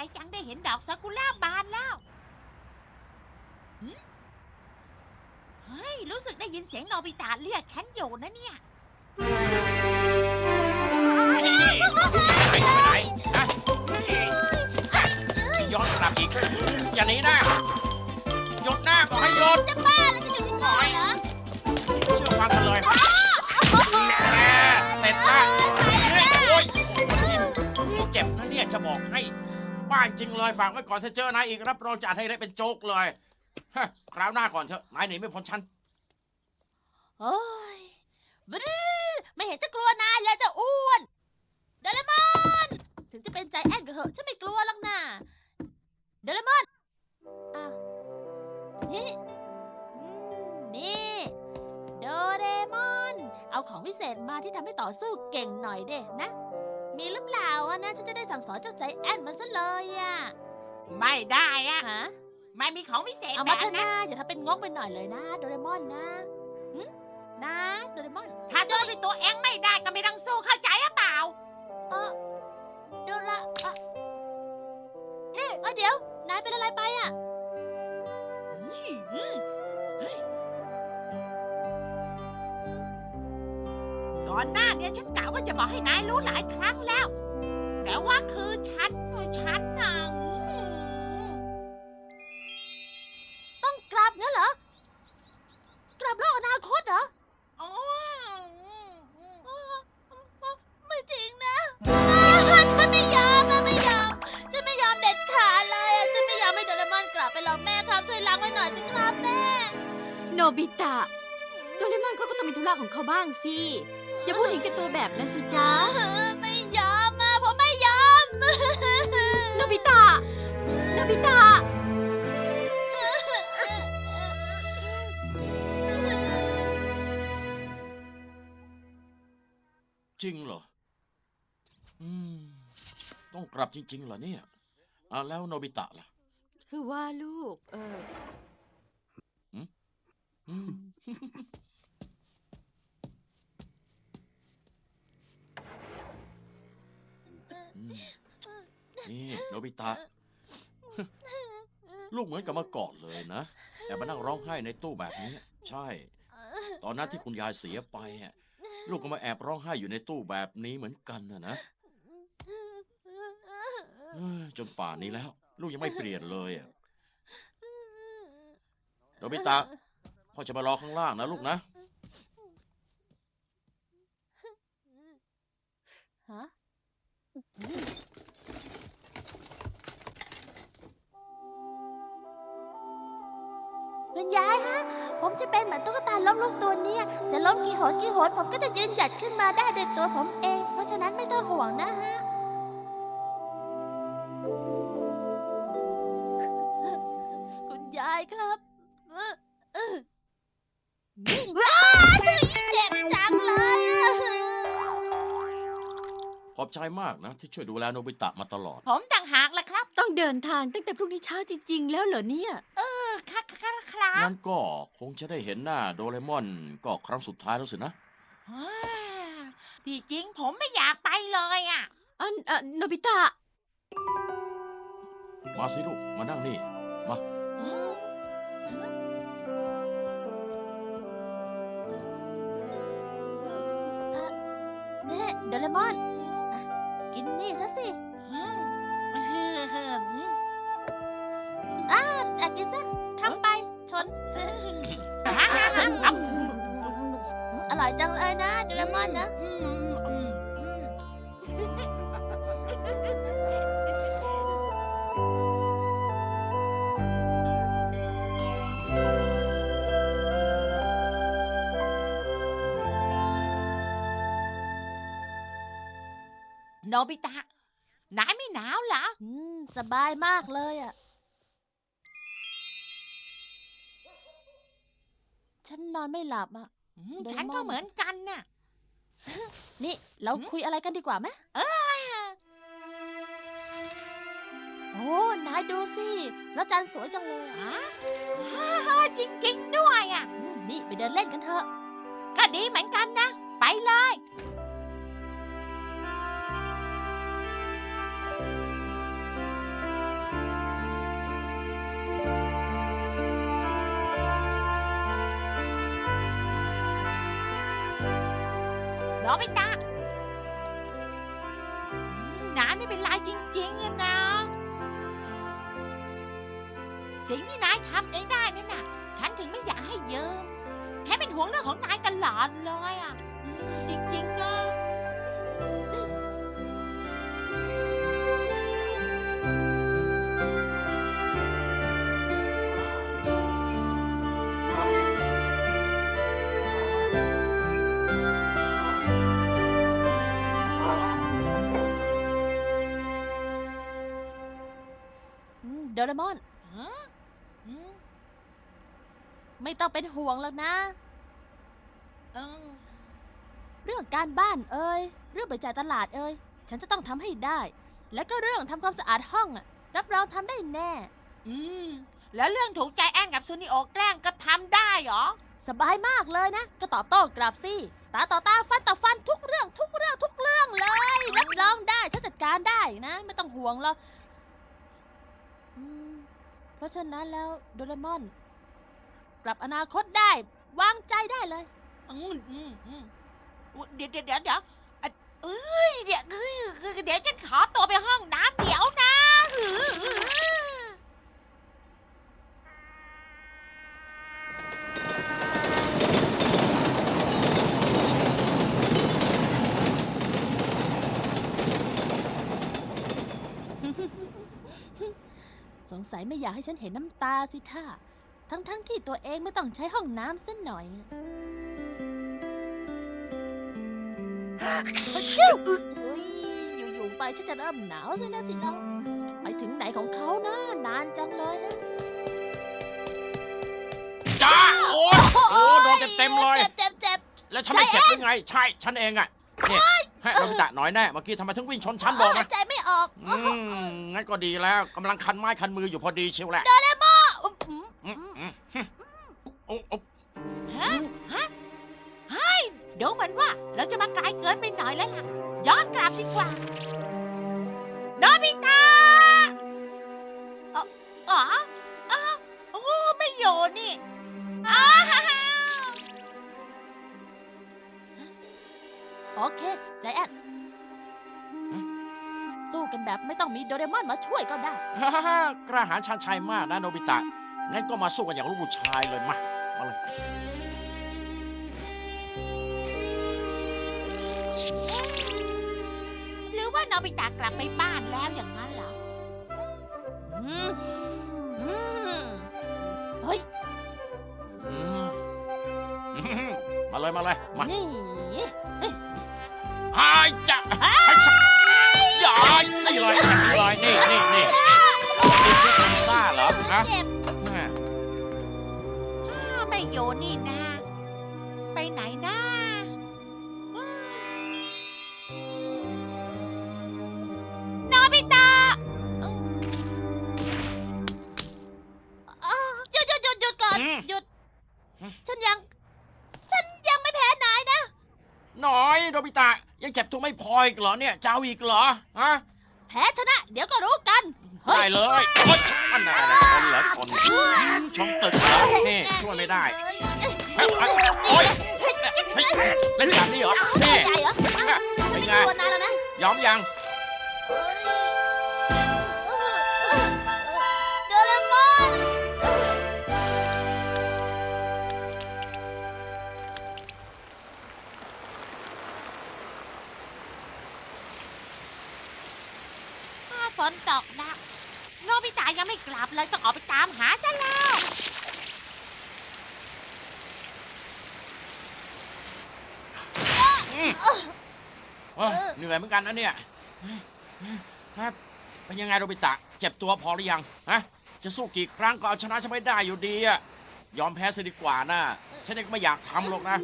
ใจจังได้เห็นดอกซากุระบานแล้วหึเฮ้ย รู้สึกได้ยินเสียงโนบิตะเรียกฉันอยู่นะเนี่ยหย้อนกลับอีก อย่าหนีนะหยุดหน้าบอกให้หยุดจะบ้าแล้วจะถึงงอเหรอเชื่อฟังกันเลยแน่เสร็จละโอ้ยเจ็บนะเนี่ยจะบอกให้ บ้านจริงเลยฝากไว้ก่อนถ้าเจอนายอีกรับรองจัดให้ได้เป็นโจ๊กเลยฮะคราวหน้าก่อนเถอะนายหนีไม่พ้นฉันโอ้ยบรึไม่เห็นจะกลัวนายเลยเจะอ้วนเดลมอนถึงจะเป็นใจแอนก็เหอะฉันไม่กลัวหรอกนะเดลมอนอ้าวนี่อืมนี่โดเรมอน เอาของพิเศษมาที่ทำให้ต่อสู้เก่งหน่อยเด้นะ มีหรือเปล่าอะนะฉันจะได้สั่งสอนเจ้าใจแอนมันซะเลยอะไม่ได้อะฮะไม่มีของวิเศษเอาแบมาบเถอะนั้นนะอย่าทำเป็นงกไปหน่อยเลยนะ โดเรมอนนะหึนะโดเรมอน ถ้าสู้ด้วยตัวเองไม่ได้ก็ไม่ต้องสู้เข้าใจหรือเปล่า เออโดราเออนี่เอ้ยเดี๋ยว นายเป็นอะไรไปอะ ก่อนหน้าเนี้ฉันกะว่าจะบอกให้นายรู้หลายครั้งแล้ว แต่ว่าคือฉันฉันน่ง อนเขาก็ต้องมีธุระของเขาบ้างสิ อย่าพูดถึงแกตัวแบบนั้นสิจ๊ะไม่ยอมอะผมไม่ยอมโนบิตะโนบิตะจริงเหรอ อืม ต้องกลับจริง ๆ เหรอเนี่ยอ่าแล้วโนบิตะล่ะ คือว่าลูก เออ อืมอืม นี่โนบิตะ ลูกเหมือนกับเมื่อก่อนเลยนะแต่มานั่งร้องไห้ในตู้แบบนี้ ใช่ ตอนนั้นที่คุณยายเสียไปอะลูกก็มาแอบร้องไห้อยู่ในตู้แบบนี้เหมือนกันนะนะเอ้ยจนป่านนี้แล้ว ลูกยังไม่เปลี่ยนเลยอะโนบิตะพ่อจะมารอข้างล่างนะลูกนะ ฮะ คุณยายฮะ ผมจะเป็นเหมือนตุ๊กตาล้มลุกตัวเนี้ยจะล้มกี่หนกี่หนผมก็จะยืนหยัดขึ้นมาได้ด้วยตัวผมเอง เพราะฉะนั้นไม่ต้องห่วงนะฮะ ใจมากนะ ที่ช่วยดูแลโนบิตะมาตลอด ผมต่างหากแหละครับต้องเดินทางตั้งแต่พรุ่งนี้เช้าจริง ๆ แล้วเหรอเนี่ย เออค่ะค่ะครับ งั้นก็คงจะได้เห็นหน้าโดเรมอนก็ครั้งสุดท้ายแล้วสินะอ่าที่จริงผมไม่อยากไปเลยอะ อันอะโนบิตะ มาสิลูก มานั่งนี่มาอืมเน่โดเรมอนอะ กินนี่ซะสิอืมอืมอะอะกินซะคำไป ชนอะอะอะอะอร่อยจังเลยนะโดเรมอนนะ อืมอืมอืม โนบิตะนายไม่หนาวเหรอ อืม สบายมากเลยอะ ฉันนอนไม่หลับอะ อืมโดเรมอน ฉันก็เหมือนกันน่ะ นี่ เราหืมคุยอะไรกันดีกว่าไหมโอ้ นายดูสิ พระจันทร์สวยจังเลยอะฮะฮ่าจริง ๆ ด้วยอะ อืมนี่ไปเดินเล่นกันเถอะ ก็ดีเหมือนกันนะ ไปเลย นบิตะอืมนายไม่เป็นไรจริงๆอะนะ สิ่งที่นายทำเองได้นั่นน่ะ ฉันถึงไม่อยากให้ยืมแค่เป็นห่วงเรื่องของนายตลอดเลยอะ จริงๆเนาะ ไม่ต้องเป็นห่วงแล้วนะ เออเรื่องการบ้านเอ่ยเรื่องไปจ่ายตลาดเอ่ยฉันจะต้องทำให้ได้ และก็เรื่องทำความสะอาดห้องอะรับรองทำได้แน่ อืม แล้วเรื่องถูกใจแอนกับซูนิโอแกล้งก็ทำได้เหรอ สบายมากเลยนะ ก็ตอบโต้กลับสิตาต่อตาฟันต่อฟันทุกเรื่องทุกเรื่องทุกเรื่องเลย รับรองได้ฉันจัดการได้นะ ไม่ต้องห่วงหรอกอืมเพราะฉะนั้นแล้วโดเรมอน กลับอนาคตได้ วางใจได้เลย อืมอืมอืมอุ๊ยเดี๋ยวเดี๋ยวเดี๋ยวเดี๋ยวอะเอ้ยเดี๋ยวเอ้ยเดี๋ยวฉันขอตัวไปห้องน้ำเดี๋ยวนะหือหือสงสัยไม่อยากให้ฉันเห็นน้ำตาสิท่า ทั้งๆที่ตัวเองไม่ต้องใช้ห้องน้ำสักหน่อยชิวเฮ้ยอยู่ๆไปฉันจะเริ่มหนาวซะนะสิเราไปถึงไหนของเขานะนานจังเลยนะจ้าโอ้ยโอ้โดนเต็มๆเลย เจ็บเจ็บเจ็บ แล้วฉันไม่เจ็บหรือไง ใช่ ฉันเองอะเนี่ยให้โนบิตะน้อยแน่ เมื่อกี้ทำไมถึงวิ่งชนฉันบอกหานะยใจไม่ออกอืมงั้นก็ดีแล้วกำลังคันไม้คันมืออยู่พอดีเชียวแหละอืมอืมอืมอืม โอ้โอ้ฮะฮะเฮ้ยเดี๋ยวเหมือนว่าเราจะมาไกลเกินไปหน่อยแล้วล่ะ ย้อนกลับดีกว่าโนบิตะอ๋ออ๋ออ๋อโอ้ไม่อยู่นี่อ้าวโอเค ใจแอน สู้กันแบบไม่ต้องมีโดเรมอนมาช่วยก็ได้ ฮ่าฮ่าฮ่ากระหารชันชัยมากนะโนบิตะ งั้นก็มาสู้กันอย่างลูกผู้ชายเลยมา มาเลย หรือว่าโนบิตะกลับไปบ้านแล้วอย่างนั้นเหรออืมอืมเฮ้ยอืมอืมมาเลยมาเลย มานี่อายจะให้สักอย่านี่เลยนี่เลยนี่นี่นี่นี่คือคนซ่าเหรอฮะ เจ็บแม่อ้าวไม่ อยู่นี่นะ ไปไหนนะโนบิตะอ้าวหยุดหยุดหยุดหยุดก่อนอืม หยุด ฉันยัง ฉันยังไม่แพ้นายนะ น้อยโนบิตะยังเจ็บตัวไม่พออีกเหรอเนี่ยเจ้าอีกเหรอฮะแพ้ชนะ เดี๋ยวก็รู้กันเฮ้ ได้ยเลยโอ้ยชนอะไรชนเหรอชนชนตึกเหรอนี่ช่วยไม่ได้เฮ้ยเฮ้ยโอ้ยเฮ้ยเล่นแบบนี้เหรอใหนี่ญ่เหรอเป็ไม่นกไงลัวนานแล้วนะยอมยัง ลับเลยต้องออกไปตามหาซะแล้ว อืมโอ้ยเหนื่อยเหมือนกันนะเนี่ยครับเป็นยังไงโรบิตะ เจ็บตัวพอหรือยังฮะจะสู้กี่ครั้งก็เอาชนะฉันไม่ได้อยู่ดีอะยอมแพ้ซะดีกว่านะฉันเองก็ไม่อยากทำหรอกนะ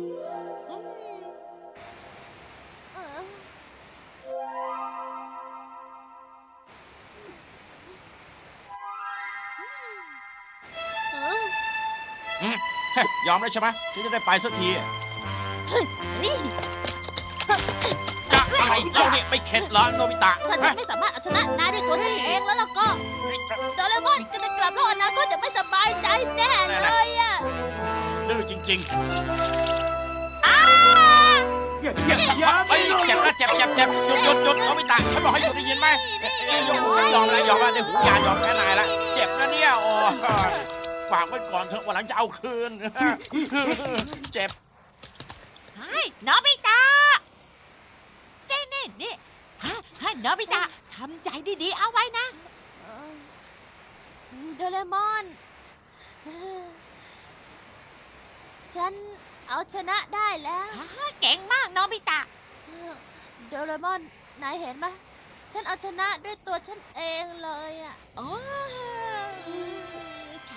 ยยอมได้ใช่ไหมฉันจะได้ไปสักทีจะอะไรเราเนี่ยไม่เข็ดเหรอโนบิตะถ้าฉัฮะนไม่สามารถเอาชนะนายด้วยตัวฉันเองแล้วล่ะก็โดเรมอนก็จะกลับโลกอนาคตเดี๋ยวไม่สบายใจแน่เลยอะดื้อจริงอ้าๆเฮ้ยเจ็บนะเจ็บเจ็บเจ็บหยุดหยุดหยุดโนบิตะฉันบอกให้หยุดได้ยินไหมเอ้ยเอ้ยยอมยอมแล้วยอมแล้วได้หูยายอมแพ้นายละเจ็บนะเนี่ยโอ้ย ฝากไว้ก่อนเถอะวันหลังจะเอาคืน เจ็บ เฮ้ยโนบิตะนี่นี่นี่ฮะฮะโนบิตะทำใจดีๆเอาไว้นะเออโดเรมอนเออฉันเอาชนะได้แล้ว ฮะเก่งมากโนบิตะ โดเรมอนนายเห็นไหมฉันเอาชนะด้วยตัวฉันเองเลยอะ โอ้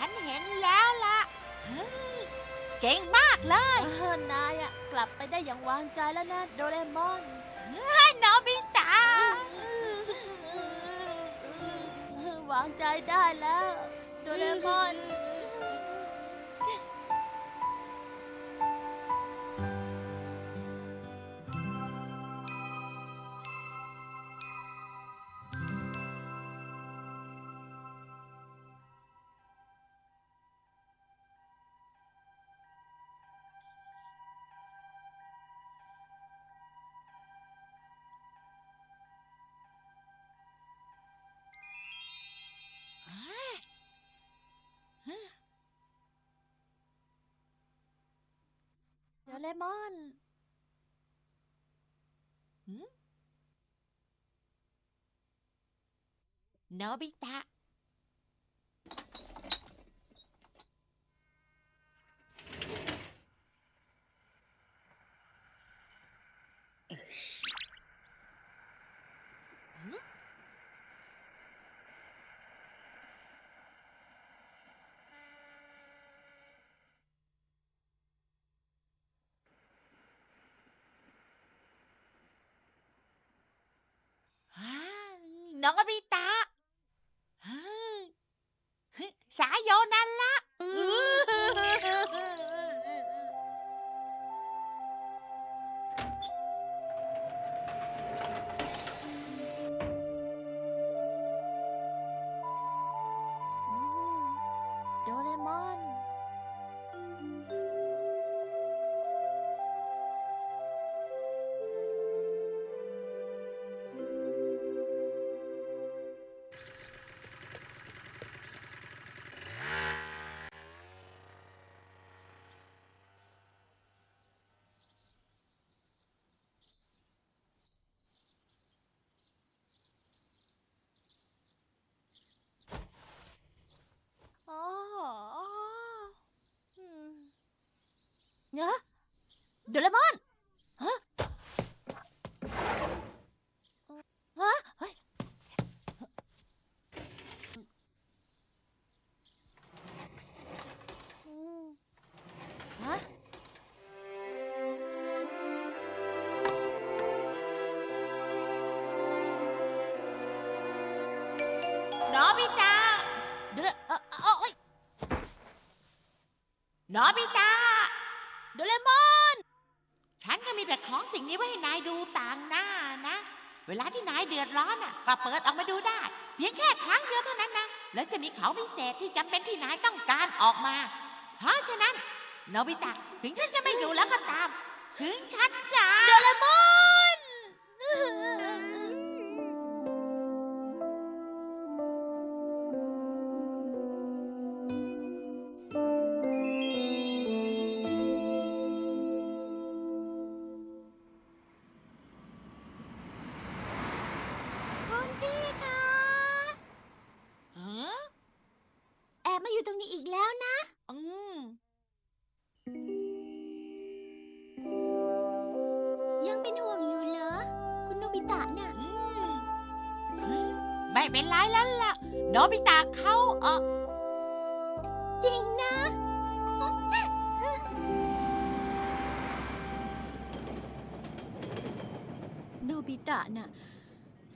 ฉันเห็นแล้วล่ะเฮ้ยเก่งมากเลยเออนายอะกลับไปได้อย่างวางใจแล้วนะโดเรมอนโนบิตะวางใจได้แล้ว โดเรมอน เลมอนโนบิตะ ฮ่า น้อง โน ต่างหน้านะ เวลาที่นายเดือดร้อนอะ ก็เปิดออกมาดูได้เพียงแค่ครั้งเดียวเท่านั้นนะ แล้วจะมีเขาพิเศษที่จำเป็นที่นายต้องการออกมา เพราะฉะนั้นโนบิตะถึงฉันจะไม่อยู่แล้วก็ตาม ถึงฉันจะโดเรมอน บิตะเข้าเออจริงนะ โนบิตะน่ะ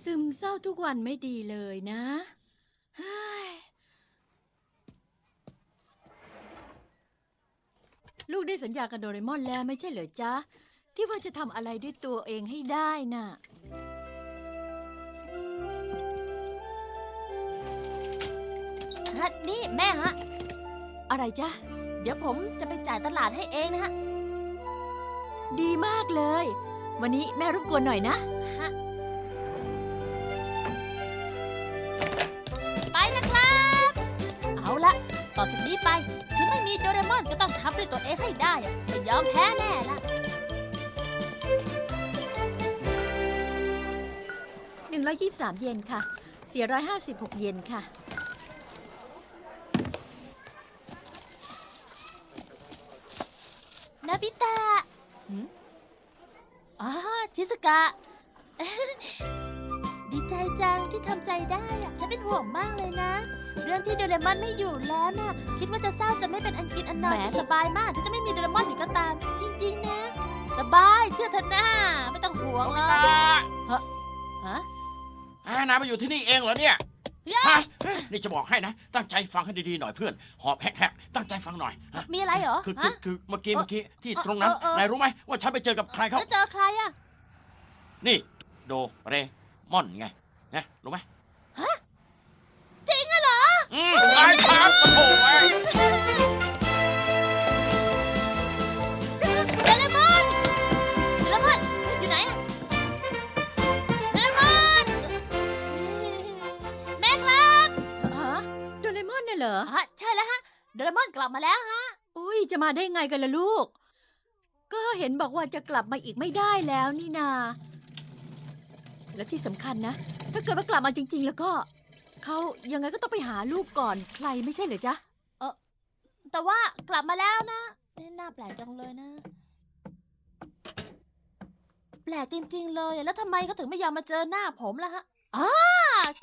ซึมเศร้าทุกวันไม่ดีเลยนะเฮ้ยลูกได้สัญญากับโดเรมอนแล้วไม่ใช่เหรอจ๊ะ ที่ว่าจะทำอะไรด้วยตัวเองให้ได้น่ะ ฮะ นี่แม่ฮะ อะไรจ๊ะเดี๋ยวผมจะไปจ่ายตลาดให้เองนะฮะ ดีมากเลย วันนี้แม่รบกวนหน่อยนะ ฮะ ไปนะครับ เอาละต่อจากนี้ไป ถึงไม่มีโดเรมอนก็ต้องทำด้วยตัวเองให้ได้อะไม่ยอมแพ้แน่ละ 123 เยนค่ะ 456 เยนค่ะ นาบิตะหืมอ๋อชิสกะ ดีใจจังที่ทำใจได้อะฉันเป็นห่วงมากเลยนะ เรื่องที่โดเรมอนไม่อยู่แล้วน่ะ คิดว่าจะเศร้าจะไม่เป็นอันกินอันนอนแหม สบายมากที่จะไม่มีโดเรมอนอยู่ก็ตาม จริง ๆ นะ สบายเชื่อเถอะนะไม่ต้องห่วงโนเลบิยตะฮะ อ่านายมาอยู่ที่นี่เองเหรอเนี่ยเฮ้ยฮะนี่จะบอกให้นะ ตั้งใจฟังให้ดีๆหน่อยเพื่อน หอบแฮกๆตั้งใจฟังหน่อยฮะมีอะไรเหรอคือคือฮะ คือเมื่อกี้เอ่อเมื่อกี้ที่ตรงนั้นเออเออ นายรู้ไหมว่าฉันไปเจอกับใครเขาแล้วเจอใครอะนี่ โดเรมอนไงนะรู้ไหมจริงอะเหรอ อืมนายครับโอ้โหเอ้ เรมอนเนี่ยเหรอ ฮะใช่แล้วฮะโดเรมอนกลับมาแล้วฮะ อุ้ยจะมาได้ไงกันล่ะลูก ก็เห็นบอกว่าจะกลับมาอีกไม่ได้แล้วนี่นา และที่สำคัญนะ ถ้าเกิดว่ากลับมาจริง ๆ แล้วก็ เขายังไงก็ต้องไปหาลูกก่อนใครไม่ใช่เหรอจ๊ะ แต่ว่ากลับมาแล้วนะเอ๊ะน่าแปลกจังเลยนะ แปลกจริง ๆ เลยอะแล้วทำไมเขาถึงไม่ยอมมาเจอหน้าผมล่ะฮะ อ้า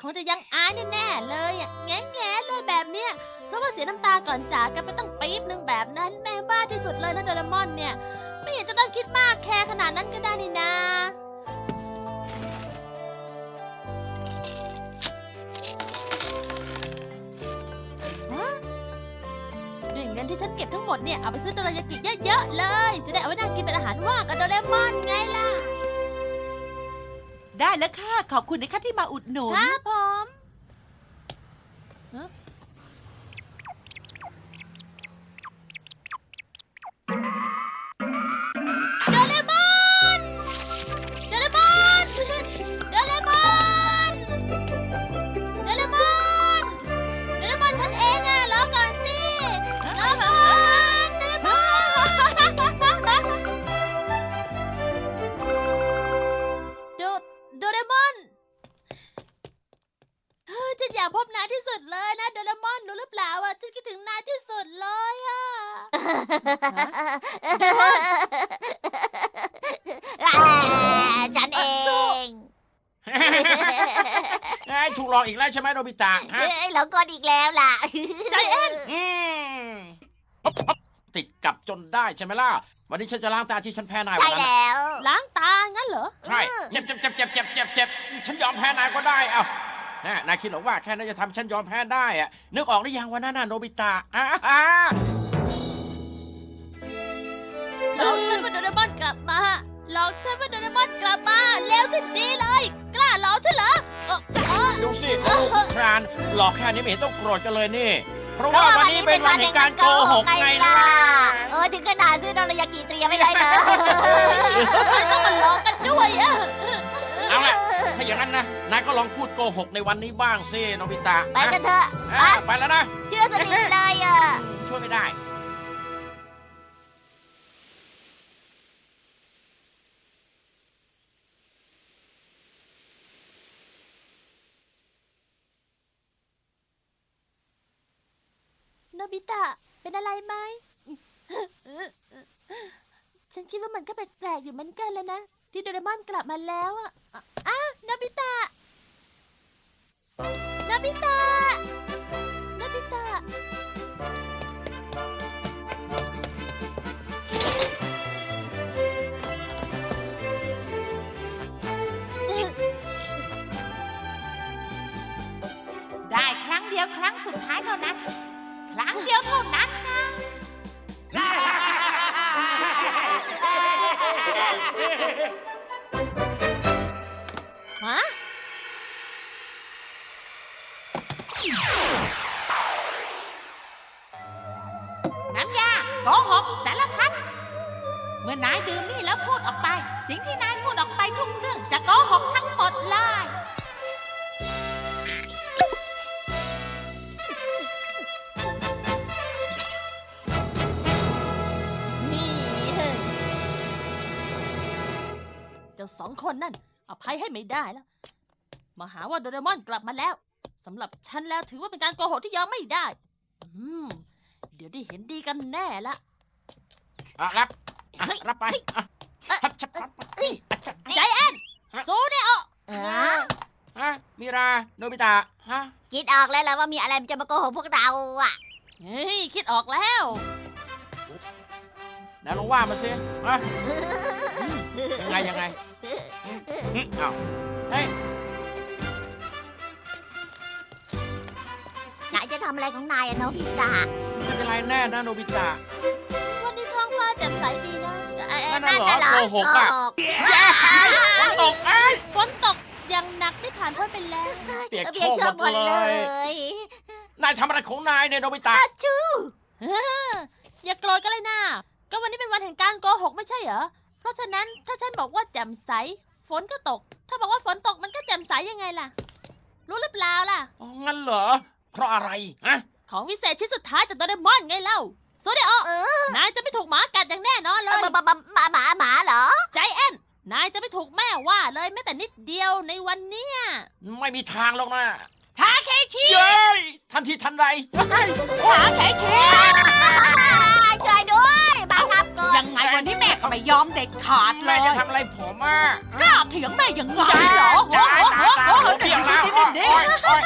คงจะยังอายแน่ๆเลยอะแง่ๆเลยแบบเนี้ย เพราะว่าเสียน้ำตาก่อนจากกันไปตั้งปี๊บหนึ่งแบบนั้นแม่บ้าที่สุดเลยนะโดเรมอนเนี่ย ไม่เห็นจะต้องคิดมากแค่ขนาดนั้นก็ได้นี่นาะด้วยเงินที่ฉันเก็บทั้งหมดเนี่ย เอาไปซื้อโดรายากิเยอะๆเลย จะได้เอาไว้นั่งกินเป็นอาหารว่างกับโดเรมอนไงล่ะ ได้แล้วค่ะ ขอบคุณนะคะที่มาอุดหนุน ครับผม อยากพบนายที่สุดเลยนะโดเรมอนรู้หรือเปล่าอะฉันคิดถึงนายที่สุดเลยอะฉันเองเอ้ยถูกหลอกอีกแล้วใช่ไหมโนบิตะฮะเอ้ยแล้วก็อีกแล้วล่ะใจแอนอืมอ๊อบอ๊อบติดกับจนได้ใช่ไหมล่ะ วันนี้ฉันจะล้างตาที่ฉันแพ้นายวัใช่นนั้นน่ะแล้ว ล้างตางั้นเหรอ ใช่ เจ็บเจ็บเจ็บเจ็บเจ็บเจ็บเจ็บฉันยอมแพ้นายก็ได้เอ้า นะนายคิดหรอว่าแค่นั้นจะทำให้ฉันยอมแพ้ได้อะนึกออกหรือยังวันนั้นน่ะโนบิตะอ่าอ่าหลอกฉันว่าโดเรมอนกลับมาหลอกฉันว่าโดเรมอนกลับมาเร็วสิดีเลย กล้าหลอกฉันเหรอเอ่อเอ่อ ดูสิลูกครานหลอกแค่นี้ไม่เห็นต้องโกรธกันเลยนี่ เพราะว่าวันนี้เป็นวันแห่งการโกหกไงล่ะเออถึงขนาดซื้อโดรายากิเตรียมไม่ได้เลยไม่ต้องมาหลอกกันด้วยอะเอาล่ะถ้าอย่างนั้นนะ นายก็ลองพูดโกหกในวันนี้บ้างสิโนบิตะไปกันเถอะอะไปแล้วนะ เชื่อสนิทเลยอะช่วยไม่ได้ โนบิตะ เป็นอะไรไหม ฉันคิดว่ามันก็แปลกๆอยู่เหมือนกันเลยนะ ที่โดเรมอนกลับมาแล้วอะอะอะโนบิตะ โนบิตะโจ้าสองคนนั่นอภัยให้ไม่ได้แล้ว มาหาว่าโดเรมอนกลับมาแล้วสำหรับฉันแล้วถือว่าเป็นการโกหกที่ยอมไม่ได้ อืม เดี๋ยวได้เห็นดีกันแน่ละ อะรับอะรับไปอะชับชับชับอะชับใจแอนสู้เนี่ยอาเออฮะมิรา โนบิตะ ฮะ คิดออกแล้วล่ะว่ามีอะไรจะมาโกหกพวกเราอะเฮ้ย คิดออกแล้วไหนลองว่ามาสิฮะ ยังไงยังไงอืมอ้าวเฮ้ยนายจะทำอะไรของนายอะโนบิตะไม่เป็นไรแน่นะโนบิตะ วันนี้ท้องฟ้าแจ่มใสดีนะเอ้ยนั่นน่ะเหรอนั่นน่ะโกหกอะโหแย่ฝนตกเอ้ย ฝนตกอย่างหนักได้ผ่านพ้นไปแล้ว เปียกเปียกโชโชกกหหมมดดเลเลยยนายทำอะไรของนายเนี่ยโนบิตะชู้อย่าโกรธกันเลยนะก็วันนี้เป็นวันแห่งการโกหกไม่ใช่เหรอ เพราะฉะนั้นถ้าฉันบอกว่าแจ่มใส ฝนก็ตก ถ้าบอกว่าฝนตกมันก็แจ่มใสยังไงล่ะ รู้หรือเปล่าล่ะ อ๋องั้นเหรอ เพราะอะไรฮะของวิเศษชิ้นสุดท้ายจากโดเรมอนไงเล่าโซเดโอเออ นายจะไม่ถูกหมากัดอย่างแน่นอนเลย หมาหมาหมาหมาหมาเหรอ ใจแอนนายจะไม่ถูกแม่ว่าเลยแม้แต่นิดเดียวในวันเนี้ยไม่มีทางหรอกนะทาเคชิเย้ยทันทีทันใดเฮ้ยทาเคชิช่วยด้วยบังคับก่อน ยังไงวันนี้แม่ก็ไม่ยอมเด็ดขาดเลแม่ยจะทำอะไรผมอะกล้าเถียงแม่ยังไงจ้าเหรอจ้าโอ้จ้าโหจ้าโอ้โหเปียกแล้วนี่นี่โอ้ยโอ้ย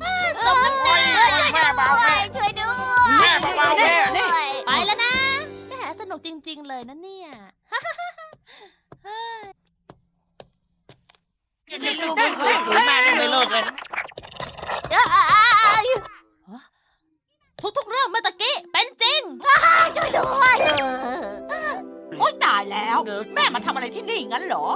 โอ้ยสมน้ำหน้าโอ้ยแม่เบาแม่ ช่วยด้วยแม่เบาๆแม่ช่วยด้วยไปแล้วนะแหมสนุกจริง ๆ เลยนะเนี่ยนี่ลูกเล่นแม่นี่ไม่เลิกเลยนะเอ้ย ทุกๆเรื่องเมื่อตะกี้เป็นจริง ช่วยด้วยเออโอ๊ยตายแล้ว แม่มาทำอะไรที่นี่งั้นเหรอ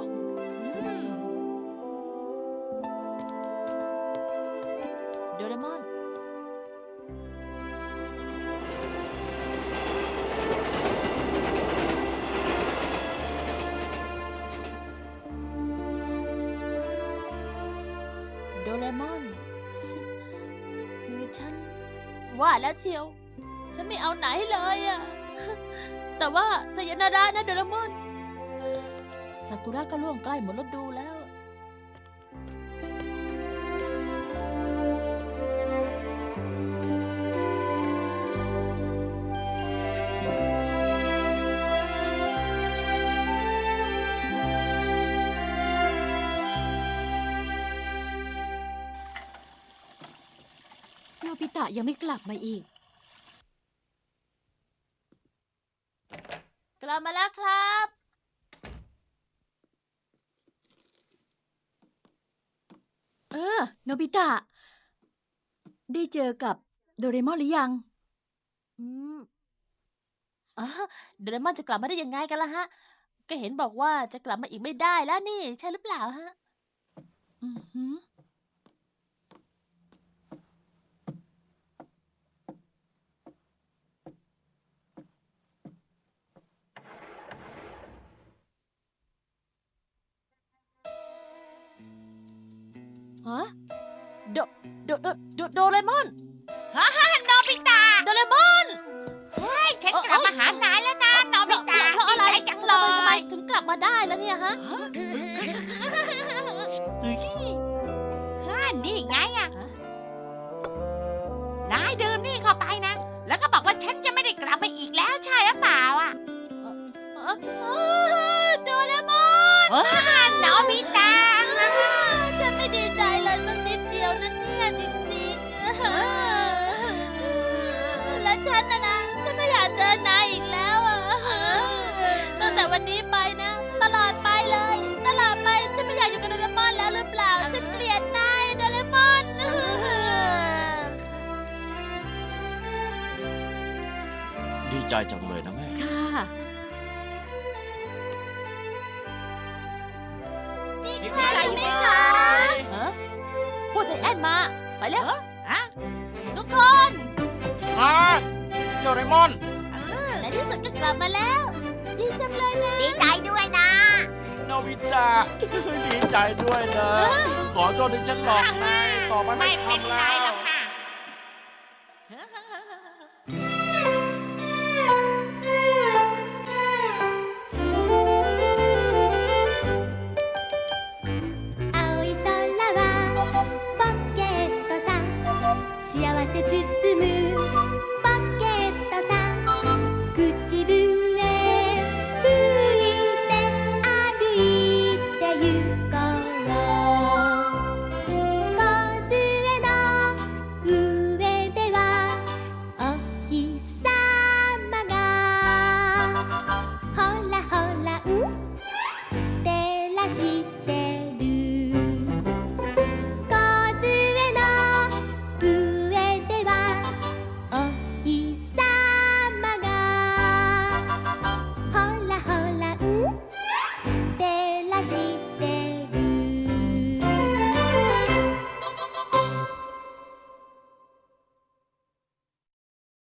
โดเรมอน แล้วเชียว ฉันไม่เอาไหนเลยอะแต่ว่าสยนารานะโดเรมอนซากุระก็ล่วงใกล้หมดฤดูแล้ว ยังไม่กลับมาอีก กลับมาแล้วครับ เออ โนบิตะ ได้เจอกับโดเรมอนหรือยัง อืมอ๋อโดเรมอนจะกลับมาได้ยังไงกันล่ะฮะ ก็เห็นบอกว่าจะกลับมาอีกไม่ได้แล้วนี่ ใช่หรือเปล่าฮะ อือหือ ฮะโดโดโดโดโดเรมอนโนบิตะโดเรมอน เฮ้ยฉันกลับมาหานายแล้วนะโนเพบิราะตะเพราะดีอะไรใจจังเลทำไมยถึงกลับมาได้แล้วเนี่ยฮะเฮ้ยฮ่านี่ไงอะฮะนายดื่มนี่เข้าไปนะ แล้วก็บอกว่าฉันจะไม่ได้กลับมาอีกแล้วใช่หรือเปล่าอะเอ่อเอ่อโดเรมอน ฉันนะนะ ฉันไม่อยากเจอนายอีกแล้วอะตั้งแต่วันนี้ไปนะ ตลอดไปเลย ตลอดไป ฉันไม่อยากอยู่กับโดเรมอนแล้วหรือเปล่า ฉันเกลียดนายโดเรมอน ดีใจจังเลยนะแม่ มอน ในที่สุดก็กลับมาแล้ว ดีจังเลยนะดีใจด้วยนะ โนบิตะ ดีใจด้วยนะ ขอโทษที่ฉันหลอกนายต่อไปไม่ทำแล้ว